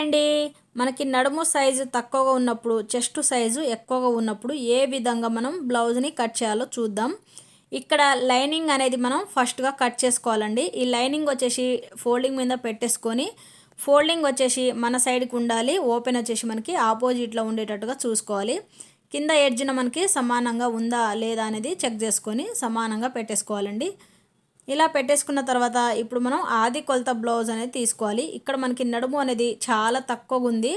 అండి మనకి నడుము సైజు తక్కువగా ఉన్నప్పుడు చెస్ట్ సైజు ఎక్కువగా ఉన్నప్పుడు ఏ విధంగా మనం బ్లౌజ్ని కట్ చేయాలో చూద్దాం. ఇక్కడ లైనింగ్ అనేది మనం ఫస్ట్గా కట్ చేసుకోవాలండి. ఈ లైనింగ్ వచ్చేసి ఫోల్డింగ్ మీద పెట్టేసుకొని ఫోల్డింగ్ వచ్చేసి మన సైడ్కి ఉండాలి. ఓపెన్ వచ్చేసి మనకి ఆపోజిట్లో ఉండేటట్టుగా చూసుకోవాలి. కింద ఎడ్జిన మనకి సమానంగా ఉందా లేదా అనేది చెక్ చేసుకొని సమానంగా పెట్టేసుకోవాలండి. ఇలా పెట్టేసుకున్న తర్వాత ఇప్పుడు మనం ఆది కొలత బ్లౌజ్ అనేది తీసుకోవాలి. ఇక్కడ మనకి నడుము అనేది చాలా తక్కువగా ఉంది.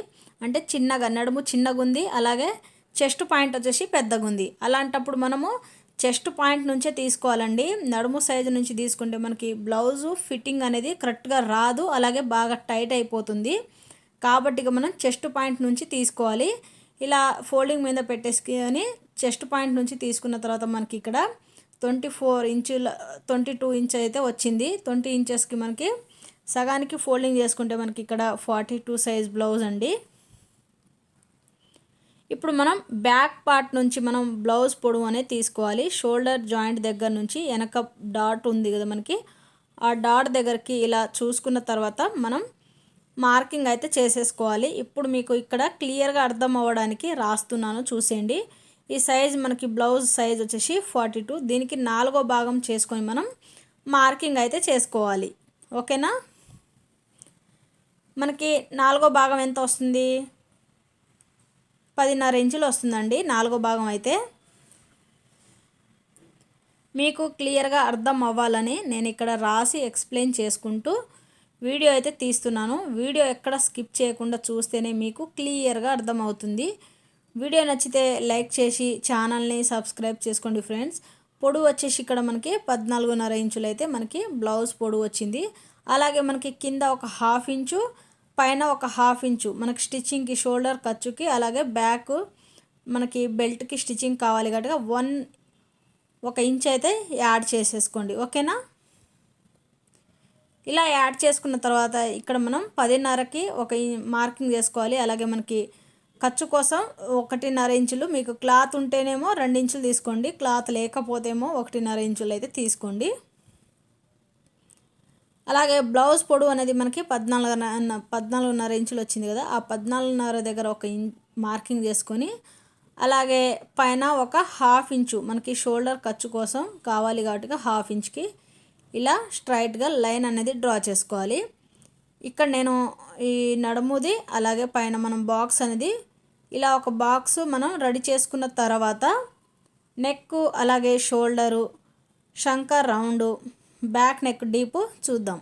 అంటే చిన్నగా నడుము చిన్నగా ఉంది. అలాగే చెస్ట్ పాయింట్ వచ్చేసి పెద్దగా ఉంది. అలాంటప్పుడు మనము చెస్ట్ పాయింట్ నుంచే తీసుకోవాలండి. నడుము సైజు నుంచి తీసుకుంటే మనకి బ్లౌజు ఫిట్టింగ్ అనేది కరెక్ట్గా రాదు. అలాగే బాగా టైట్ అయిపోతుంది. కాబట్టి మనం చెస్ట్ పాయింట్ నుంచి తీసుకోవాలి. ఇలా ఫోల్డింగ్ మీద పెట్టేసుకొని చెస్ట్ పాయింట్ నుంచి తీసుకున్న తర్వాత మనకి ఇక్కడ ట్వంటీ ఫోర్ ఇంచుల ట్వంటీ టూ ఇంచ్ అయితే వచ్చింది. ట్వంటీ ఇంచెస్కి మనకి సగానికి ఫోల్డింగ్ చేసుకుంటే మనకి ఇక్కడ ఫార్టీ టూ సైజ్ బ్లౌజ్ అండి. ఇప్పుడు మనం బ్యాక్ పార్ట్ నుంచి మనం బ్లౌజ్ పొడవు అనేది తీసుకోవాలి. షోల్డర్ జాయింట్ దగ్గర నుంచి వెనక డాట్ ఉంది కదా మనకి. ఆ డాట్ దగ్గరికి ఇలా చూసుకున్న తర్వాత మనం మార్కింగ్ అయితే చేసేసుకోవాలి. ఇప్పుడు మీకు ఇక్కడ క్లియర్గా అర్థం అవ్వడానికి రాస్తున్నాను చూసేయండి. ఈ సైజ్ మనకి బ్లౌజ్ సైజ్ వచ్చేసి ఫార్టీ టూ. దీనికి నాలుగో భాగం చేసుకొని మనం మార్కింగ్ అయితే చేసుకోవాలి. ఓకేనా? మనకి నాలుగో భాగం ఎంత వస్తుంది? పదిన్నర ఇంచులు వస్తుందండి. నాలుగో భాగం అయితే మీకు క్లియర్గా అర్థం అవ్వాలని నేను ఇక్కడ రాసి ఎక్స్ప్లెయిన్ చేసుకుంటూ వీడియో అయితే తీస్తున్నాను. వీడియో ఎక్కడ స్కిప్ చేయకుండా చూస్తేనే మీకు క్లియర్గా అర్థమవుతుంది. వీడియో నచ్చితే లైక్ చేసి ఛానల్ని సబ్స్క్రైబ్ చేసుకోండి ఫ్రెండ్స్. పొడవు వచ్చేసి ఇక్కడ మనకి పద్నాలుగున్నర ఇంచులు అయితే మనకి బ్లౌజ్ పొడవు వచ్చింది. అలాగే మనకి కింద ఒక హాఫ్ ఇంచు పైన ఒక హాఫ్ ఇంచు మనకి స్టిచ్చింగ్కి షోల్డర్ ఖర్చుకి అలాగే బ్యాక్ మనకి బెల్ట్కి స్టిచ్చింగ్ కావాలి కాబట్టి వన్ ఒక ఇంచ్ అయితే యాడ్ చేసేసుకోండి. ఓకేనా? ఇలా యాడ్ చేసుకున్న తర్వాత ఇక్కడ మనం పదిన్నరకి ఒక మార్కింగ్ చేసుకోవాలి. అలాగే మనకి ఖర్చు కోసం ఒకటిన్నర ఇంచులు మీకు క్లాత్ ఉంటేనేమో రెండు ఇంచులు తీసుకోండి క్లాత్ లేకపోతేమో ఒకటిన్నర ఇంచులు అయితే తీసుకోండి. అలాగే బ్లౌజ్ పొడవు అనేది మనకి పద్నాలుగు పద్నాలుగున్నర ఇంచులు వచ్చింది కదా ఆ పద్నాలుగున్నర దగ్గర ఒక మార్కింగ్ చేసుకొని అలాగే పైన ఒక హాఫ్ ఇంచు మనకి షోల్డర్ ఖర్చు కోసం కావాలి కాబట్టి హాఫ్ ఇంచ్కి ఇలా స్ట్రైట్గా లైన్ అనేది డ్రా చేసుకోవాలి. ఇక్కడ నేను ఈ నడుముది అలాగే పైన మనం బాక్స్ అనేది ఇలా ఒక బాక్స్ మనం రెడీ చేసుకున్న తర్వాత నెక్ అలాగే షోల్డరు శంకర్ రౌండ్ బ్యాక్ నెక్ డీప్ చూద్దాం.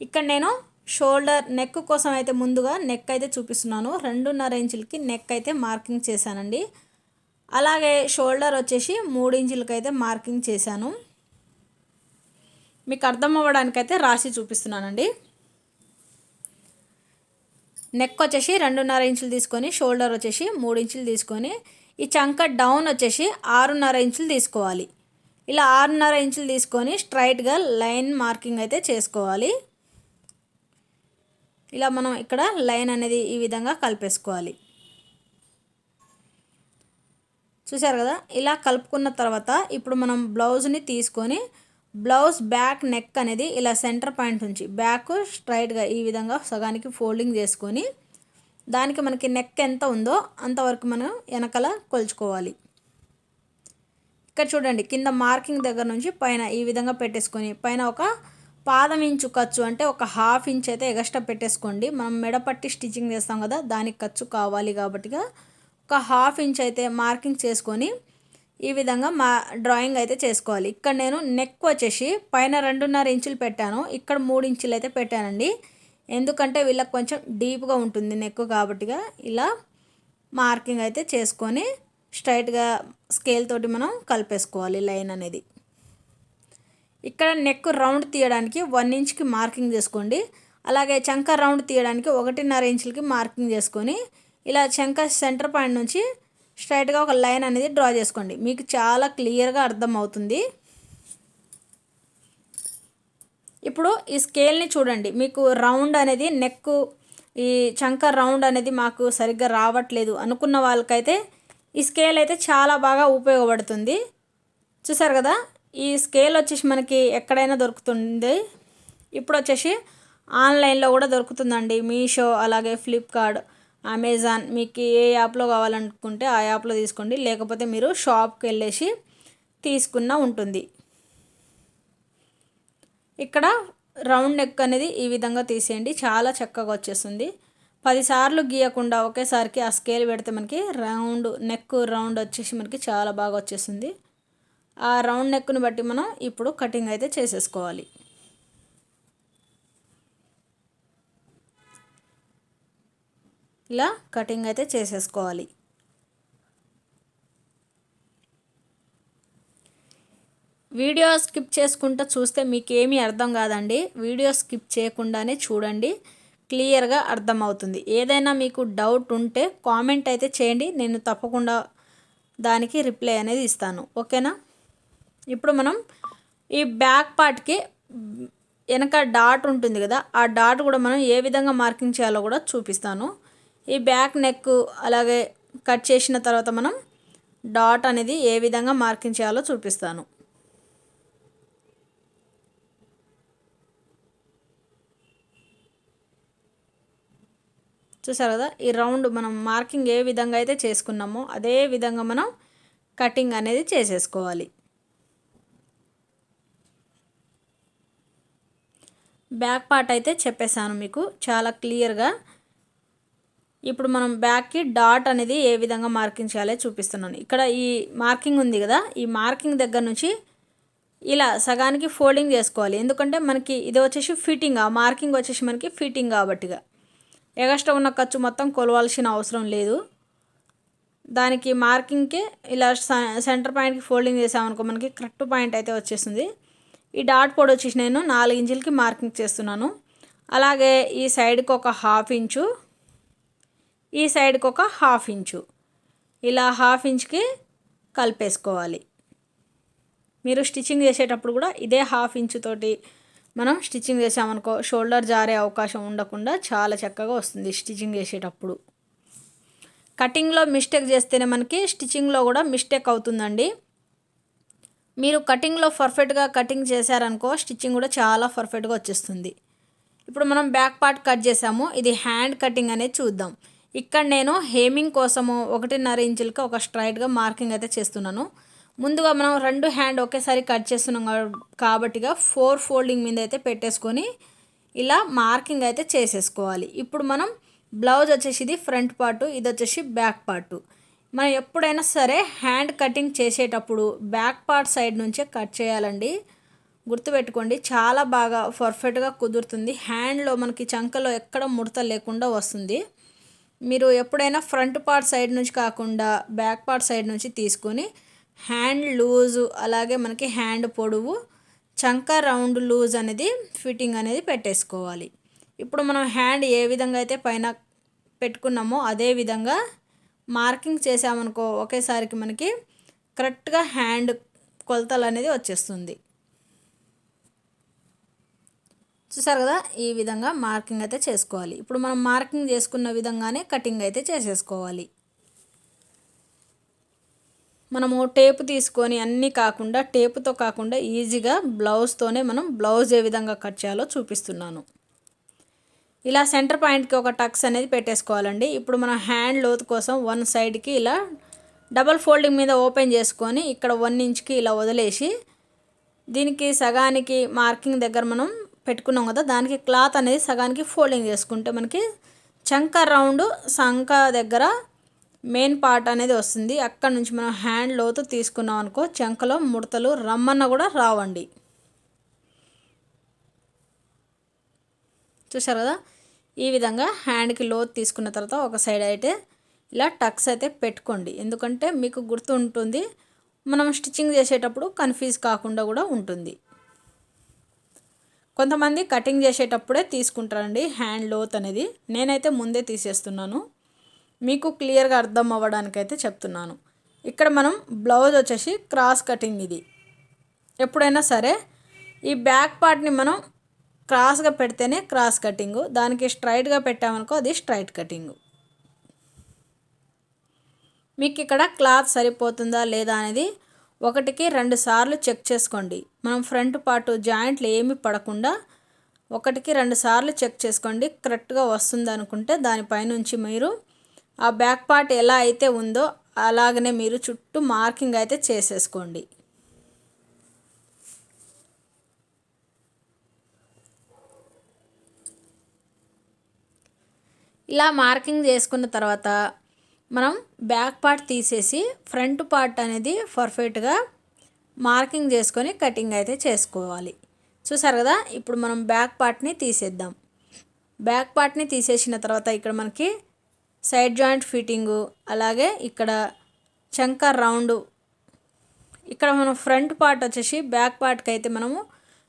ఇక్కడ నేను షోల్డర్ నెక్ కోసం అయితే ముందుగా నెక్ అయితే చూపిస్తున్నాను. రెండున్నర ఇంచులకి నెక్ అయితే మార్కింగ్ చేశానండి. అలాగే షోల్డర్ వచ్చేసి మూడు ఇంచులకి అయితే మార్కింగ్ చేశాను. మీకు అర్థం అవ్వడానికైతే రాసి చూపిస్తున్నానండి. నెక్ వచ్చేసి రెండున్నర ఇంచులు తీసుకొని షోల్డర్ వచ్చేసి మూడు ఇంచులు తీసుకొని ఈ చంక డౌన్ వచ్చేసి ఆరున్నర ఇంచులు తీసుకోవాలి. ఇలా ఆరున్నర ఇంచులు తీసుకొని స్ట్రైట్గా లైన్ మార్కింగ్ అయితే చేసుకోవాలి. ఇలా మనం ఇక్కడ లైన్ అనేది ఈ విధంగా కలిపేసుకోవాలి. చూసారు కదా? ఇలా కలుపుకున్న తర్వాత ఇప్పుడు మనం బ్లౌజ్ని తీసుకొని బ్లౌజ్ బ్యాక్ నెక్ అనేది ఇలా సెంటర్ పాయింట్ నుంచి బ్యాక్ స్ట్రైట్గా ఈ విధంగా సగానికి ఫోల్డింగ్ చేసుకొని దానికి మనకి నెక్ ఎంత ఉందో అంతవరకు మనం వెనకల కొలుచుకోవాలి. ఇక్కడ చూడండి కింద మార్కింగ్ దగ్గర నుంచి పైన ఈ విధంగా పెట్టేసుకొని పైన ఒక పాదం ఇంచు ఖర్చు అంటే ఒక హాఫ్ ఇంచ్ అయితే ఎగస్ట్రా పెట్టేసుకోండి. మనం మెడపట్టి స్టిచ్చింగ్ చేస్తాం కదా దానికి ఖర్చు కావాలి కాబట్టిగా ఒక హాఫ్ ఇంచ్ అయితే మార్కింగ్ చేసుకొని ఈ విధంగా మా డ్రాయింగ్ అయితే చేసుకోవాలి. ఇక్కడ నేను నెక్ వచ్చేసి పైన రెండున్నర ఇంచులు పెట్టాను. ఇక్కడ మూడు ఇంచులు అయితే పెట్టానండి. ఎందుకంటే వీళ్ళకి కొంచెం డీప్గా ఉంటుంది నెక్ కాబట్టిగా. ఇలా మార్కింగ్ అయితే చేసుకొని స్ట్రైట్గా స్కేల్ తోటి మనం కలిపేసుకోవాలి లైన్ అనేది. ఇక్కడ నెక్ రౌండ్ తీయడానికి వన్ ఇంచ్కి మార్కింగ్ చేసుకోండి. అలాగే చంక రౌండ్ తీయడానికి ఒకటిన్నర ఇంచులకి మార్కింగ్ చేసుకొని ఇలా చంక సెంటర్ పాయింట్ నుంచి స్ట్రైట్గా ఒక లైన్ అనేది డ్రా చేసుకోండి. మీకు చాలా క్లియర్గా అర్థమవుతుంది. ఇప్పుడు ఈ స్కేల్ని చూడండి. మీకు రౌండ్ అనేది నెక్ ఈ చంక రౌండ్ అనేది మాకు సరిగ్గా రావట్లేదు అనుకున్న వాళ్ళకైతే ఈ స్కేల్ అయితే చాలా బాగా ఉపయోగపడుతుంది. చూసారు కదా? ఈ స్కేల్ వచ్చేసి మనకి ఎక్కడైనా దొరుకుతుంది. ఇప్పుడు వచ్చేసి ఆన్లైన్లో కూడా దొరుకుతుందండి. మీషో అలాగే ఫ్లిప్కార్ట్ అమెజాన్ మీకు ఏ యాప్లో కావాలనుకుంటే ఆ యాప్లో తీసుకోండి. లేకపోతే మీరు షాప్కి వెళ్ళేసి తీసుకున్న ఉంటుంది. ఇక్కడ రౌండ్ నెక్ అనేది ఈ విధంగా తీసేయండి. చాలా చక్కగా వచ్చేస్తుంది. పదిసార్లు గీయకుండా ఒకేసారికి ఆ స్కేల్ పెడితే మనకి రౌండ్ నెక్ రౌండ్ వచ్చేసి మనకి చాలా బాగా వచ్చేస్తుంది. ఆ రౌండ్ నెక్ని బట్టి మనం ఇప్పుడు కటింగ్ అయితే చేసేసుకోవాలి. ఇలా కటింగ్ అయితే చేసేసుకోవాలి. వీడియో స్కిప్ చేసుకుంటూ చూస్తే మీకు ఏమీ అర్థం కాదండి. వీడియో స్కిప్ చేయకుండానే చూడండి. క్లియర్గా అర్థమవుతుంది. ఏదైనా మీకు డౌట్ ఉంటే కామెంట్ అయితే చేయండి. నేను తప్పకుండా దానికి రిప్లై అనేది ఇస్తాను. ఓకేనా ఇప్పుడు మనం ఈ బ్యాక్ పార్ట్కి వెనక డాట్ ఉంటుంది కదా ఆ డాట్ కూడా మనం ఏ విధంగా మార్కింగ్ చేయాలో కూడా చూపిస్తాను. ఈ బ్యాక్ నెక్ అలాగే కట్ చేసిన తర్వాత మనం డాట్ అనేది ఏ విధంగా మార్కింగ్ చేయాలో చూపిస్తాను. చూసారు కదా? ఈ రౌండ్ మనం మార్కింగ్ ఏ విధంగా అయితే చేసుకున్నామో అదే విధంగా మనం కటింగ్ అనేది చేసేసుకోవాలి. బ్యాక్ పార్ట్ అయితే చెప్పేశాను మీకు. చాలా క్లియర్గా ఇప్పుడు మనం బ్యాక్కి డాట్ అనేది ఏ విధంగా మార్కింగ్ చేయాలో చూపిస్తున్నాను. ఇక్కడ ఈ మార్కింగ్ ఉంది కదా ఈ మార్కింగ్ దగ్గర నుంచి ఇలా సగానికి ఫోల్డింగ్ చేసుకోవాలి. ఎందుకంటే మనకి ఇది వచ్చేసి ఫిట్టింగ్ ఆ మార్కింగ్ వచ్చేసి మనకి ఫిట్టింగ్ కాబట్టిగా. ఎగస్ట్రా ఉన్న ఖర్చు మొత్తం కొలవాల్సిన అవసరం లేదు. దానికి మార్కింగ్కి ఇలా సెంటర్ పాయింట్కి ఫోల్డింగ్ చేసామనుకో మనకి కరెక్ట్ పాయింట్ అయితే వచ్చేస్తుంది ఈ డాట్ పొడి వచ్చేసి నేను నాలుగు ఇంచులకి మార్కింగ్ చేస్తున్నాను. అలాగే ఈ సైడ్కి ఒక హాఫ్ ఇంచు ఈ సైడ్కి ఒక హాఫ్ ఇంచు. ఇలా హాఫ్ ఇంచ్కి కలిపేసుకోవాలి. మీరు స్టిచ్చింగ్ చేసేటప్పుడు కూడా ఇదే హాఫ్ ఇంచు తోటి మనం స్టిచ్చింగ్ చేసామనుకో షోల్డర్ జారే అవకాశం ఉండకుండా చాలా చక్కగా వస్తుంది స్టిచ్చింగ్ చేసేటప్పుడు. కటింగ్లో మిస్టేక్ చేస్తేనే మనకి స్టిచ్చింగ్లో కూడా మిస్టేక్ అవుతుందండి. మీరు కటింగ్లో పర్ఫెక్ట్గా కటింగ్ చేశారనుకో స్టిచ్చింగ్ కూడా చాలా పర్ఫెక్ట్గా వచ్చేస్తుంది. ఇప్పుడు మనం బ్యాక్ పార్ట్ కట్ చేసాము. ఇది హ్యాండ్ కటింగ్ అనేది చూద్దాం. ఇక్కడ నేను హేమింగ్ కోసము ఒకటిన్నర ఇంచులకి ఒక స్ట్రైట్గా మార్కింగ్ అయితే చేస్తున్నాను. ముందుగా మనం రెండు హ్యాండ్ ఒకేసారి కట్ చేస్తున్నాం కాబట్టిగా ఫోర్ ఫోల్డింగ్ మీద అయితే పెట్టేసుకొని ఇలా మార్కింగ్ అయితే చేసేసుకోవాలి. ఇప్పుడు మనం బ్లౌజ్ వచ్చేసి ఇది ఫ్రంట్ పార్టు ఇది వచ్చేసి బ్యాక్ పార్టు. మనం ఎప్పుడైనా సరే హ్యాండ్ కటింగ్ చేసేటప్పుడు బ్యాక్ పార్ట్ సైడ్ నుంచే కట్ చేయాలండి. గుర్తుపెట్టుకోండి చాలా బాగా పర్ఫెక్ట్గా కుదురుతుంది. హ్యాండ్లో మనకి చంకలో ఎక్కడ ముడత లేకుండా వస్తుంది. మీరు ఎప్పుడైనా ఫ్రంట్ పార్ట్ సైడ్ నుంచి కాకుండా బ్యాక్ పార్ట్ సైడ్ నుంచి తీసుకొని హ్యాండ్ లూజు అలాగే మనకి హ్యాండ్ పొడవు చంక రౌండ్ లూజ్ అనేది ఫిట్టింగ్ అనేది పెట్టేసుకోవాలి. ఇప్పుడు మనం హ్యాండ్ ఏ విధంగా అయితే పైన పెట్టుకున్నామో అదే విధంగా మార్కింగ్ చేసామనుకో ఒకేసారికి మనకి కరెక్ట్గా హ్యాండ్ కొలతలు అనేది వచ్చేస్తుంది. చూసారు కదా? ఈ విధంగా మార్కింగ్ అయితే చేసుకోవాలి. ఇప్పుడు మనం మార్కింగ్ చేసుకున్న విధంగానే కటింగ్ అయితే చేసేసుకోవాలి. మనము టేపు తీసుకొని అన్నీ కాకుండా టేపుతో కాకుండా ఈజీగా బ్లౌజ్తోనే మనం బ్లౌజ్ ఏ విధంగా కట్ చేయాలో చూపిస్తున్నాను. ఇలా సెంటర్ పాయింట్కి ఒక టక్స్ అనేది పెట్టేసుకోవాలండి. ఇప్పుడు మనం హ్యాండ్ లోతు కోసం వన్ సైడ్కి ఇలా డబల్ ఫోల్డింగ్ మీద ఓపెన్ చేసుకొని ఇక్కడ వన్ ఇంచ్కి ఇలా వదిలేసి దీనికి సగానికి మార్కింగ్ దగ్గర మనం పెట్టుకున్నాం కదా దానికి క్లాత్ అనేది సగానికి ఫోల్డింగ్ చేసుకుంటే మనకి చంక రౌండ్ సంక దగ్గర మెయిన్ పార్ట్ అనేది వస్తుంది. అక్కడ నుంచి మనం హ్యాండ్ లోతు తీసుకున్నాం అనుకో చంకలో ముడతలు రమ్మన్న కూడా రావండి. చూసారు కదా? ఈ విధంగా హ్యాండ్కి లోతు తీసుకున్న తర్వాత ఒక సైడ్ అయితే ఇలా టక్స్ అయితే పెట్టుకోండి. ఎందుకంటే మీకు గుర్తు ఉంటుంది మనం స్టిచ్చింగ్ చేసేటప్పుడు కన్ఫ్యూజ్ కాకుండా కూడా ఉంటుంది. కొంతమంది కటింగ్ చేసేటప్పుడే తీసుకుంటారండి హ్యాండ్ లోత్ అనేది. నేనైతే ముందే తీసేస్తున్నాను. మీకు క్లియర్గా అర్థం అవ్వడానికి అయితే చెప్తున్నాను. ఇక్కడ మనం బ్లౌజ్ వచ్చేసి క్రాస్ కటింగ్ ఇది. ఎప్పుడైనా సరే ఈ బ్యాక్ పార్ట్ని మనం క్రాస్గా పెడితేనే క్రాస్ కటింగు. దానికి స్ట్రైట్గా పెట్టామనుకో అది స్ట్రైట్ కటింగు. మీకు ఇక్కడ క్లాత్ సరిపోతుందా లేదా అనేది ఒకటికి రెండు సార్లు చెక్ చేసుకోండి. మనం ఫ్రంట్ పార్ట్ జాయింట్లు ఏమి పడకుండా ఒకటికి రెండు సార్లు చెక్ చేసుకోండి. కరెక్ట్గా వస్తుంది అనుకుంటే దానిపైనుంచి మీరు ఆ బ్యాక్ పార్ట్ ఎలా అయితే ఉందో అలాగనే మీరు చుట్టూ మార్కింగ్ అయితే చేసేసుకోండి. ఇలా మార్కింగ్ చేసుకున్న తర్వాత మనం బ్యాక్ పార్ట్ తీసేసి ఫ్రంట్ పార్ట్ అనేది పర్ఫెక్ట్గా మార్కింగ్ చేసుకొని కటింగ్ అయితే చేసుకోవాలి. చూసారు కదా? ఇప్పుడు మనం బ్యాక్ పార్ట్ని తీసేద్దాం. బ్యాక్ పార్ట్ని తీసేసిన తర్వాత ఇక్కడ మనకి సైడ్ జాయింట్ ఫిట్టింగు అలాగే ఇక్కడ చంక రౌండ్ ఇక్కడ మనం ఫ్రంట్ పార్ట్ వచ్చేసి బ్యాక్ పార్ట్కి అయితే మనము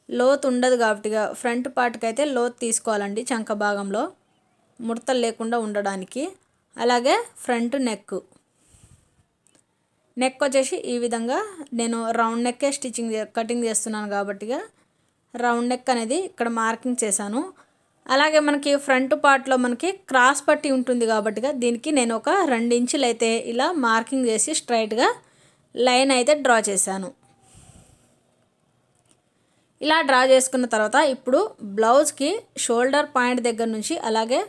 లోతు ఉండదు కాబట్టి ఫ్రంట్ పార్ట్కి అయితే లోత్ తీసుకోవాలండి చంక భాగంలో. ముడతలు లేకుండా ఉండడానికి. అలాగే ఫ్రంట్ నెక్. నెక్ వచ్చేసి ఈ విధంగా నేను రౌండ్ నెక్కే స్టిచ్చింగ్ కటింగ్ చేస్తున్నాను కాబట్టిగా రౌండ్ నెక్ అనేది ఇక్కడ మార్కింగ్ చేశాను. అలాగే మనకి ఫ్రంట్ పార్ట్లో మనకి క్రాస్ పట్టి ఉంటుంది కాబట్టిగా దీనికి నేను ఒక రెండు ఇంచులు అయితే ఇలా మార్కింగ్ చేసి స్ట్రైట్గా లైన్ అయితే డ్రా చేశాను. ఇలా డ్రా చేసుకున్న తర్వాత ఇప్పుడు బ్లౌజ్కి షోల్డర్ పాయింట్ దగ్గర నుంచి అలాగే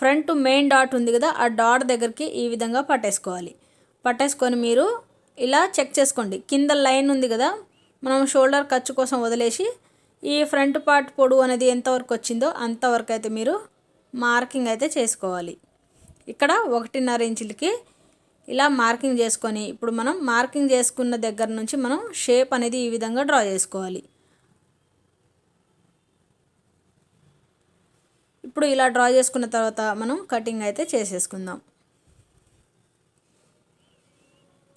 ఫ్రంట్ మెయిన్ డాట్ ఉంది కదా ఆ డాట్ దగ్గరికి ఈ విధంగా పట్టేసుకోవాలి. పట్టేసుకొని మీరు ఇలా చెక్ చేసుకోండి. కింద లైన్ ఉంది కదా మనం షోల్డర్ ఖర్చు కోసం వదిలేసి ఈ ఫ్రంట్ పార్ట్ పొడవు అనేది ఎంతవరకు వచ్చిందో అంతవరకు అయితే మీరు మార్కింగ్ అయితే చేసుకోవాలి. ఇక్కడ ఒకటిన్నర ఇంచులకి ఇలా మార్కింగ్ చేసుకొని ఇప్పుడు మనం మార్కింగ్ చేసుకున్న దగ్గర నుంచి మనం షేప్ అనేది ఈ విధంగా డ్రా చేసుకోవాలి. ఇప్పుడు ఇలా డ్రా చేసుకున్న తర్వాత మనం కటింగ్ అయితే చేసేసుకుందాం.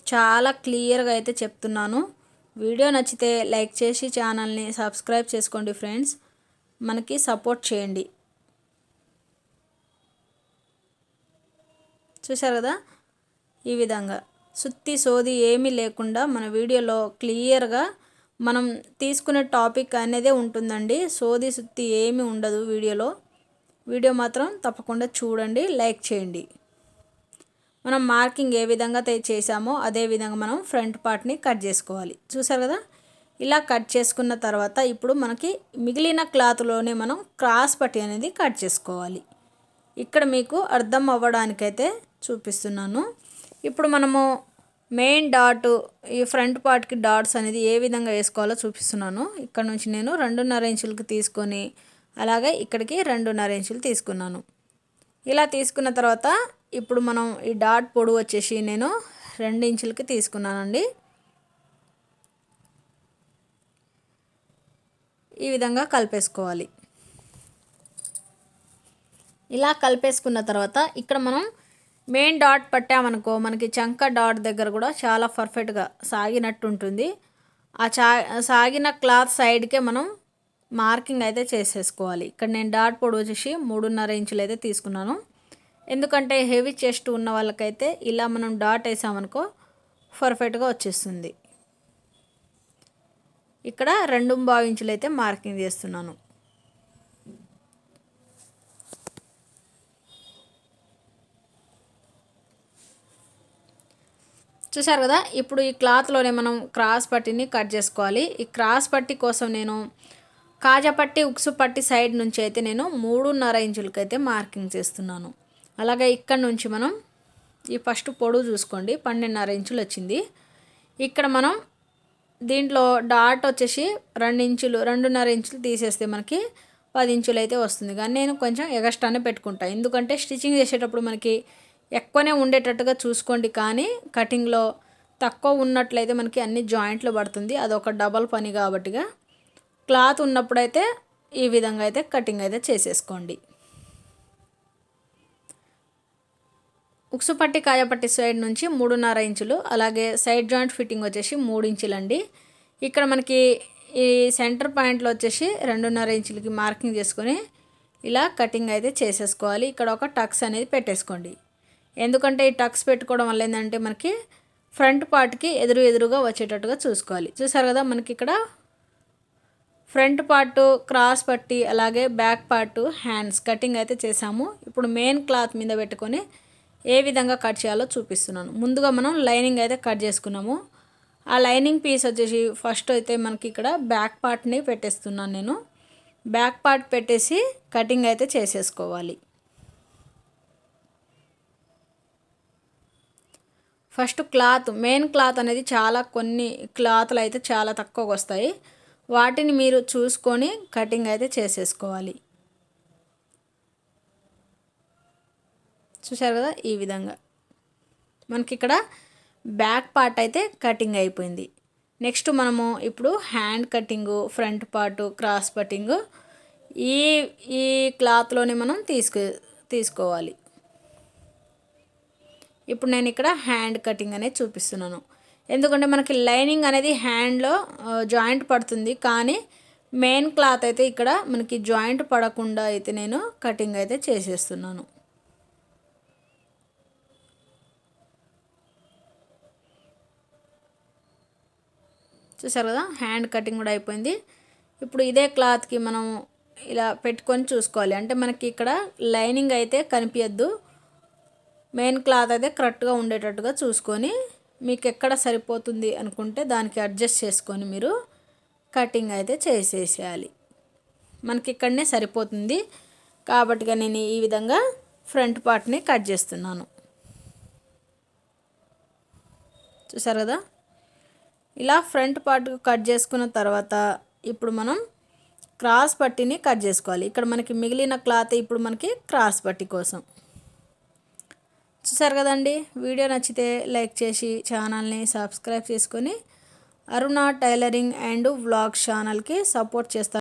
చాలా క్లియర్గా అయితే చెప్తున్నాను. వీడియో నచ్చితే లైక్ చేసి ఛానల్ని సబ్స్క్రైబ్ చేసుకోండి ఫ్రెండ్స్. మనకి సపోర్ట్ చేయండి. చూసారు కదా? ఈ విధంగా. సుత్తి సోది ఏమీ లేకుండా మన వీడియోలో క్లియర్గా మనం తీసుకునే టాపిక్ అనేదే ఉంటుందండి. సోది సుత్తి ఏమీ ఉండదు వీడియోలో. వీడియో మాత్రం తప్పకుండా చూడండి లైక్ చేయండి. మనం మార్కింగ్ ఏ విధంగా చేసామో అదే విధంగా మనం ఫ్రంట్ పార్ట్ని కట్ చేసుకోవాలి. చూసారు కదా? ఇలా కట్ చేసుకున్న తర్వాత ఇప్పుడు మనకి మిగిలిన క్లాత్లోనే మనం క్రాస్ పట్టి అనేది కట్ చేసుకోవాలి. ఇక్కడ మీకు అర్థం అవ్వడానికైతే చూపిస్తున్నాను. ఇప్పుడు మనము మెయిన్ డాట్ ఈ ఫ్రంట్ పార్ట్కి డాట్స్ అనేది ఏ విధంగా వేసుకోవాలో చూపిస్తున్నాను. ఇక్కడ నుంచి నేను రెండున్నర ఇంచులకు తీసుకొని అలాగే ఇక్కడికి రెండున్నర ఇంచులు తీసుకున్నాను. ఇలా తీసుకున్న తర్వాత ఇప్పుడు మనం ఈ డాట్ పొడవు వచ్చేసి నేను రెండు ఇంచులకి తీసుకున్నానండి. ఈ విధంగా కలిపేసుకోవాలి. ఇలా కలిపేసుకున్న తర్వాత ఇక్కడ మనం మెయిన్ డాట్ పట్టామనుకో మనకి చంక డాట్ దగ్గర కూడా చాలా పర్ఫెక్ట్గా సాగినట్టు ఉంటుంది ఆ చా సాగిన క్లాత్ సైడ్కే మనం మార్కింగ్ అయితే చేసేసుకోవాలి. ఇక్కడ నేను డాట్ పొడవు వచ్చేసి మూడున్నర ఇంచులు అయితే తీసుకున్నాను. ఎందుకంటే హెవీ చెస్ట్ ఉన్న వాళ్ళకైతే ఇలా మనం డాట్ వేసామనుకో పర్ఫెక్ట్గా వచ్చేస్తుంది. ఇక్కడ రెండు బావు ఇంచులు అయితే మార్కింగ్ చేస్తున్నాను. చూసారు కదా? ఇప్పుడు ఈ క్లాత్లోనే మనం క్రాస్ పట్టిని కట్ చేసుకోవాలి. ఈ క్రాస్ పట్టి కోసం నేను కాజపట్టి ఉక్సు పట్టి సైడ్ నుంచి అయితే నేను మూడున్నర ఇంచులకైతే మార్కింగ్ చేస్తున్నాను. అలాగే ఇక్కడ నుంచి మనం ఈ ఫస్ట్ పొడవు చూసుకోండి. పన్నెండున్నర ఇంచులు వచ్చింది. ఇక్కడ మనం దీంట్లో డాట్ వచ్చేసి రెండు ఇంచులు రెండున్నర ఇంచులు తీసేస్తే మనకి పది ఇంచులు అయితే వస్తుంది. కానీ నేను కొంచెం ఎగస్ట్రానే పెట్టుకుంటాను ఎందుకంటే స్టిచ్చింగ్ చేసేటప్పుడు మనకి ఎక్కువనే ఉండేటట్టుగా చూసుకోండి. కానీ కటింగ్లో తక్కువ ఉన్నట్లయితే మనకి అన్ని జాయింట్లు పడుతుంది. అదొక డబల్ పని కాబట్టిగా క్లాత్ ఉన్నప్పుడైతే ఈ విధంగా అయితే కటింగ్ అయితే చేసేసుకోండి. ఉక్సుపట్టి కాయపట్టి సైడ్ నుంచి మూడున్నర ఇంచులు అలాగే సైడ్ జాయింట్ ఫిట్టింగ్ వచ్చేసి మూడు ఇంచులు అండి ఇక్కడ మనకి ఈ సెంటర్ పాయింట్లో వచ్చేసి రెండున్నర ఇంచులకి మార్కింగ్ చేసుకొని ఇలా కటింగ్ అయితే చేసేసుకోవాలి. ఇక్కడ ఒక టక్స్ అనేది పెట్టేసుకోండి. ఎందుకంటే ఈ టక్స్ పెట్టుకోవడం వల్ల ఏంటంటే మనకి ఫ్రంట్ పార్ట్కి ఎదురు ఎదురుగా వచ్చేటట్టుగా చూసుకోవాలి. చూసారు కదా మనకి ఇక్కడ ఫ్రంట్ పార్ట్ క్రాస్ పట్టి అలాగే బ్యాక్ పార్ట్ హ్యాండ్స్. కటింగ్ అయితే చేసాము ఇప్పుడు మెయిన్ క్లాత్ మీద పెట్టుకొని ఏ విధంగా కట్ చేయాలో చూపిస్తున్నాను. ముందుగా మనం లైనింగ్ అయితే కట్ చేసుకున్నాము. ఆ లైనింగ్ పీస్ వచ్చేసి ఫస్ట్ అయితే మనకి ఇక్కడ బ్యాక్ పార్ట్ని పెట్టేస్తున్నాను నేను. బ్యాక్ పార్ట్ పెట్టేసి కటింగ్ అయితే చేసేసుకోవాలి. ఫస్ట్ క్లాత్ మెయిన్ క్లాత్ అనేది చాలా కొన్ని క్లాత్లు అయితే చాలా తక్కువగా వస్తాయి. వాటిని మీరు చూసుకొని కటింగ్ అయితే చేసేసుకోవాలి. చూసారు కదా ఈ విధంగా. మనకి ఇక్కడ బ్యాక్ పార్ట్ అయితే కటింగ్ అయిపోయింది. నెక్స్ట్ మనము ఇప్పుడు hand cutting front part cross cutting ఈ ఈ క్లాత్లోనే మనం తీసుకు తీసుకోవాలి. ఇప్పుడు నేను ఇక్కడ హ్యాండ్ కటింగ్ అనేది చూపిస్తున్నాను. ఎందుకంటే మనకి లైనింగ్ అనేది హ్యాండ్లో జాయింట్ పడుతుంది. కానీ మెయిన్ క్లాత్ అయితే ఇక్కడ మనకి జాయింట్ పడకుండా అయితే నేను కటింగ్ అయితే చేసేస్తున్నాను. చూసారు కదా? హ్యాండ్ కటింగ్ కూడా అయిపోయింది. ఇప్పుడు ఇదే క్లాత్కి మనం ఇలా పెట్టుకొని చూసుకోవాలి. అంటే మనకి ఇక్కడ లైనింగ్ అయితే కనిపించద్దు మెయిన్ క్లాత్ అయితే కరెక్ట్గా ఉండేటట్టుగా చూసుకొని మీకు ఎక్కడ సరిపోతుంది అనుకుంటే దానికి అడ్జస్ట్ చేసుకొని మీరు కటింగ్ అయితే చేసేసేయాలి. మనకి ఇక్కడనే సరిపోతుంది. కాబట్టి నేను ఈ విధంగా ఫ్రంట్ పార్ట్ని కట్ చేస్తున్నాను. చూసారు కదా? ఇలా ఫ్రంట్ పార్ట్ కట్ చేసుకున్న తర్వాత ఇప్పుడు మనం క్రాస్ పట్టీని కట్ చేసుకోవాలి. ఇక్కడ మనకి మిగిలిన క్లాత్ ఇప్పుడు మనకి క్రాస్ పట్టీ కోసం. చూసారు కదండి? వీడియో నచ్చితే లైక్ చేసి ఛానల్ని సబ్స్క్రైబ్ చేసుకొని అరుణ టైలరింగ్ అండ్ వ్లాగ్ ఛానల్కి సపోర్ట్ చేస్తారు.